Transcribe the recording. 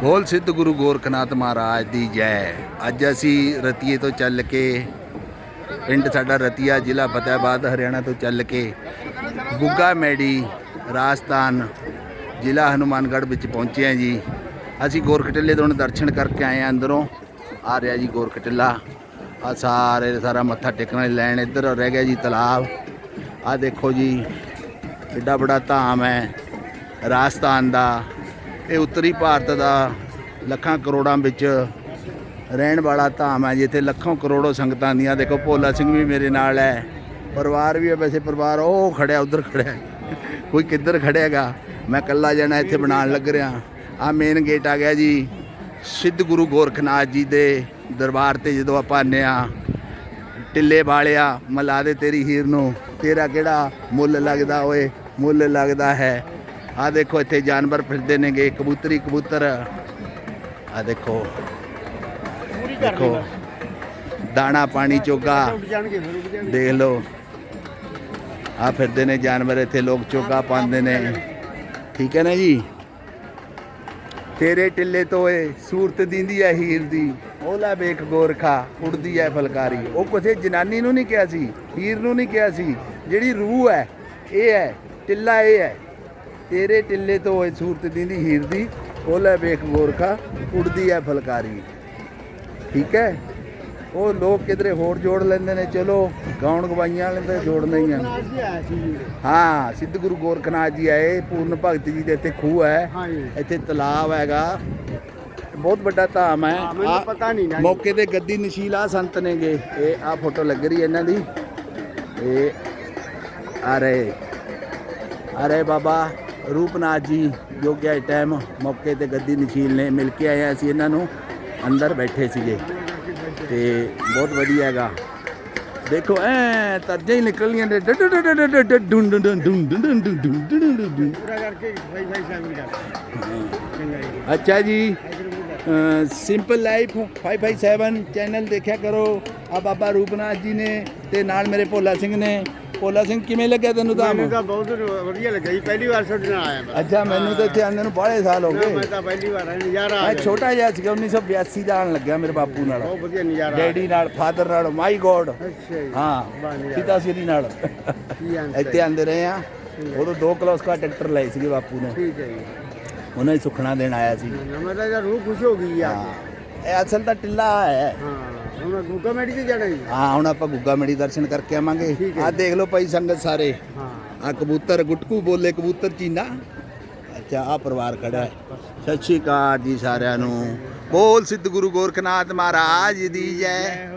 ਬੋਲ ਸਿੱਧ ਗੁਰੂ ਗੋਰਖਨਾਥ ਮਹਾਰਾਜ ਦੀ ਜੈ। ਅੱਜ ਅਸੀਂ ਰਤੀਏ ਤੋਂ ਚੱਲ ਕੇ, ਪਿੰਡ ਸਾਡਾ ਰਤੀਆ, ਜ਼ਿਲ੍ਹਾ ਫਤਿਹਾਬਾਦ, ਹਰਿਆਣਾ ਤੋਂ ਚੱਲ ਕੇ ਗੁੱਗਾ ਮੈੜੀ, ਰਾਜਸਥਾਨ, ਜ਼ਿਲ੍ਹਾ ਹਨੂਮਾਨਗੜ੍ਹ ਵਿੱਚ ਪਹੁੰਚੇ ਹਾਂ ਜੀ। ਅਸੀਂ ਗੋਰਖਟਿੱਲੇ ਤੋਂ ਹੁਣ ਦਰਸ਼ਨ ਕਰਕੇ ਆਏ ਹਾਂ ਅੰਦਰੋਂ। ਆ ਰਿਹਾ ਜੀ ਗੋਰਖਟਿੱਲਾ। ਆ ਸਾਰੇ ਸਾਰਾ ਮੱਥਾ ਟੇਕਣ ਵਾਲੀ ਲਾਈਨ ਇੱਧਰ ਰਹਿ ਗਿਆ ਜੀ ਤਲਾਬ। ਆ ਦੇਖੋ ਜੀ, ਕਿੱਡਾ ਬੜਾ ਧਾਮ ਹੈ। ਰਾਜਸਥਾਨ ਦਾ ਇਹ ਉੱਤਰੀ ਭਾਰਤ ਦਾ ਲੱਖਾਂ ਕਰੋੜਾਂ ਵਿੱਚ ਰਹਿਣ ਵਾਲਾ ਧਾਮ ਹੈ, ਜਿੱਥੇ ਲੱਖਾਂ ਕਰੋੜੋ ਸੰਗਤਾਂ ਦੀਆਂ, ਦੇਖੋ ਭੋਲਾ ਸਿੰਘ ਵੀ ਮੇਰੇ ਨਾਲ ਹੈ, ਪਰਿਵਾਰ ਵੀ ਹੈ ਵੈਸੇ ਪਰਿਵਾਰ, ਉਹ ਖੜਿਆ, ਉਧਰ ਖੜਿਆ, ਕੋਈ ਕਿੱਧਰ ਖੜਿਆਗਾ? ਮੈਂ ਇਕੱਲਾ ਜਾਣਾ ਇੱਥੇ ਬਣਾਉਣ ਲੱਗ ਰਿਹਾ। ਆ ਮੇਨ ਗੇਟ ਆ ਗਿਆ ਜੀ, ਸਿੱਧ ਗੁਰੂ ਗੋਰਖਨਾਥ ਜੀ ਦੇ ਦਰਬਾਰ ਤੇ ਜਦੋਂ ਆਪਾਂ ਆਨੇ ਆ ਟਿੱਲੇ ਵਾਲਿਆ, ਮਲਾ ਦੇ ਤੇਰੀ ਹੀਰ ਨੂੰ, ਤੇਰਾ ਕਿਹੜਾ ਮੁੱਲ ਲੱਗਦਾ ਓਏ, ਮੁੱਲ ਲੱਗਦਾ ਹੈ। ਆ ਦੇਖੋ ਇੱਥੇ ਜਾਨਵਰ ਫਿਰਦੇ ਨੇਗੇ ਕਬੂਤਰੀ ਕਬੂਤਰ। ਆ ਦੇਖੋ। ਦੇਖੋ। ਦਾਣਾ ਪਾਣੀ ਚੋਗਾ। ਦੇਖ ਲਓ। ਆ ਫਿਰਦੇ ਨੇ ਜਾਨਵਰ ਇੱਥੇ ਲੋਕ ਚੋਗਾ ਪਾਉਂਦੇ ਨੇ। ਠੀਕ ਹੈ ਨਾ ਜੀ? ਤੇਰੇ ਟਿੱਲੇ ਤੋਂ ਏ ਸੂਰਤ ਦਿੰਦੀ ਐ ਹੀਰ ਦੀ। ਉਹ ਲੈ ਵੇਖ ਗੋਰਖਾ ਉੜਦੀ ਐ ਫਲਕਾਰੀ। ਉਹ ਕਿਸੇ ਜਨਾਨੀ ਨੂੰ ਨਹੀਂ ਕਿਹਾ ਸੀ ਹੀਰ ਨੂੰ ਨਹੀਂ ਕਿਹਾ ਸੀ। ਜਿਹੜੀ ਰੂਹ ਹੈ ਇਹ ਹੈ ਟਿੱਲਾ ਇਹ ਹੈ ਤੇਰੇ ਟਿੱਲੇ ਤੋਂ ਏ ਸੂਰਤ ਦਿੰਦੀ ਹੀਰ ਦੀ ਉਹ ਲੈ ਵੇਖ ਗੋਰਖਾ ਉੜਦੀ ਐ ਫਲਕਾਰੀ। ਠੀਕ ਹੈ ਉਹ ਲੋਕ ਕਿਧਰੇ ਹੋਰ ਜੋੜ ਲੈਂਦੇ ਨੇ ਚਲੋ ਗਾਉਣ ਗਵਾਈਆਂ ਵਾਲੇ ਤਾਂ ਜੋੜਨੇ ਹੀ ਆ। ਹੀ ਸਿੱਧ ਗੁਰੂ ਗੋਰਖਨਾਥ ਜੀ ਆਏ ਪੂਰਨ ਭਗਤ ਜੀ ਦੇ ਇੱਥੇ ਖੂਹ ਹੈ ਇੱਥੇ ਤਲਾਬ ਹੈਗਾ। ਬਹੁਤ ਵੱਡਾ ਧਾਮ ਹੈ ਮੈਨੂੰ ਪਤਾ ਨਹੀਂ। ਮੌਕੇ ਤੇ ਗੱਦੀ ਨਸ਼ੀਲਾ ਸੰਤ ਨੇਗੇ। ਇਹ ਆ ਫੋਟੋ ਲੱਗ ਰਹੀ ਇਹਨਾਂ ਦੀ। ਇਹ ਆ ਰਹੇ। ਆ ਰਹੇ ਬਾਬਾ। ਰੂਪਨਾਥ ਜੀ ਜੋ ਕਿ ਇਸ ਟਾਈਮ ਮੌਕੇ ਤੇ ਗੱਦੀ ਨਸ਼ੀਲ ਨੇ ਮਿਲ ਕੇ ਆਏ ਅਸੀਂ ਇਹਨਾਂ ਨੂੰ ਅੰਦਰ ਬੈਠੇ ਸੀਗੇ ਤੇ ਬਹੁਤ ਵਧੀਆ ਹੈਗਾ ਦੇਖੋ ਐ ਤਰਜੇ ਹੀ ਨਿਕਲਣੀਆਂ ਨੇ ਡੁੰ ਡੁੰ ਡੁੰ ਡੁੰ ਡੁੰ ਡੁੰ ਡੁੰ ਡੁੰ ਡੁੰ ਡੁੰ ਡੁੰ ਡੁੰ ਅੱਛਾ ਜੀ। ਸਿੰਪਲ ਲਾਈਫ 557 ਚੈਨਲ ਦੇਖਿਆ ਕਰੋ। ਆ ਬਾਬਾ ਰੂਪਨਾਥ ਜੀ ਨੇ ਤੇ ਨਾਲ ਮੇਰੇ ਭੋਲਾ ਸਿੰਘ ਨੇ। ਭੋਲਾ ਸਿੰਘ ਕਿਵੇਂ ਲੱਗਿਆ ਤੈਨੂੰ ਤਾਂ? ਮੈਨੂੰ ਤਾਂ ਬਹੁਤ ਵਧੀਆ ਲੱਗਾ ਜੀ ਪਹਿਲੀ ਵਾਰ ਤੁਹਾਡੇ ਨਾਲ ਆਇਆ ਮੈਂ। ਅੱਛਾ ਮੈਨੂੰ ਤਾਂ ਇੱਥੇ ਆਉਂਦੇ ਨੂੰ ਬਾਹਲੇ ਸਾਲ ਹੋ ਗਏ। ਮੈਂ ਤਾਂ ਪਹਿਲੀ ਵਾਰ ਆਇਆ ਨਜ਼ਾਰਾ ਮੈਂ। ਛੋਟਾ ਜਿਹਾ ਸੀਗਾ 1982 ਦਾ ਆਉਣ ਲੱਗਿਆ ਮੇਰੇ ਬਾਪੂ ਨਾਲ। ਬਹੁਤ ਵਧੀਆ ਨਜ਼ਾਰਾ ਡੈਡੀ ਨਾਲ ਫਾਦਰ ਨਾਲ ਮਾਈ ਗੋਡ ਅੱਛਾ ਜੀ। ਹਾਂ। ਪਿਤਾ ਸ੍ਰੀ ਨਾਲ? ਇੱਥੇ ਆਂਦੇ ਰਹੇ ਆ। ਉਦੋਂ 2 ਕਿਲੋਸ ਦਾ ਟਰੈਕਟਰ ਲਏ ਸੀਗੇ ਬਾਪੂ ਨੇ। ਠੀਕ ਹੈ ਜੀ। ਉਹਨਾਂ ਹੀ ਸੁਖਣਾ ਦੇਣ ਆਇਆ ਸੀ। ਨਾ, ਮੈਂ ਤਾਂ ਰੂਹ ਖੁਸ਼ ਹੋ ਗਈ ਆ। ਇਹ ਅਸਲ ਤਾਂ ਟਿੱਲਾ ਹੈ। ਹਾਂ ਹੁਣ ਗੁੱਗਾ ਮੈਡੀ ਤੇ ਜਾਣਾ ਜੀ। ਹਾਂ ਹੁਣ ਆਪਾਂ ਗੁੱਗਾ ਮੇੜੀ ਦਰਸ਼ਨ ਕਰਕੇ ਆਵਾਂਗੇ। ਆ ਦੇਖ ਲਓ ਭਾਈ ਸੰਗਤ ਸਾਰੇ। ਹਾਂ। ਆ ਕਬੂਤਰ ਗੁਟਕੂ ਬੋਲੇ ਕਬੂਤਰ ਚੀਨਾ। ਅੱਛਾ ਆ ਪਰਿਵਾਰ ਖੜਾ ਹੈ। ਸਤਿ ਸ਼੍ਰੀ ਅਕਾਲ ਜੀ ਸਾਰਿਆਂ ਨੂੰ। ਬੋਲ ਸਿੱਧ ਗੁਰੂ ਗੋਰਖਨਾਥ ਮਹਾਰਾਜ ਦੀ ਜੈ।